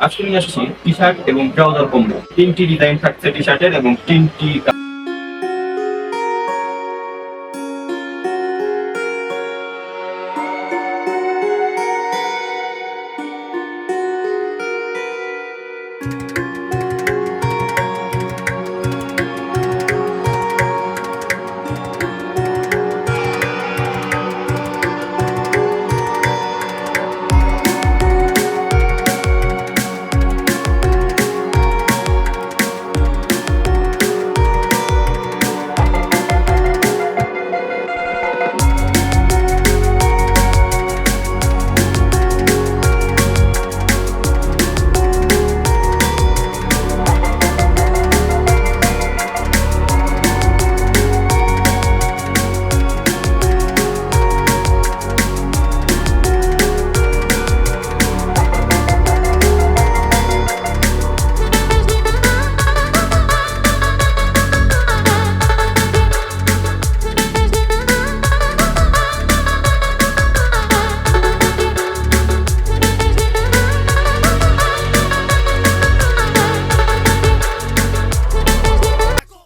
আজকে নিয়ে আসছি টি শার্ট এবং ট্রাউজার কম্বো তিনটি ডিজাইন থাকছে টি শার্টের এবং তিনটি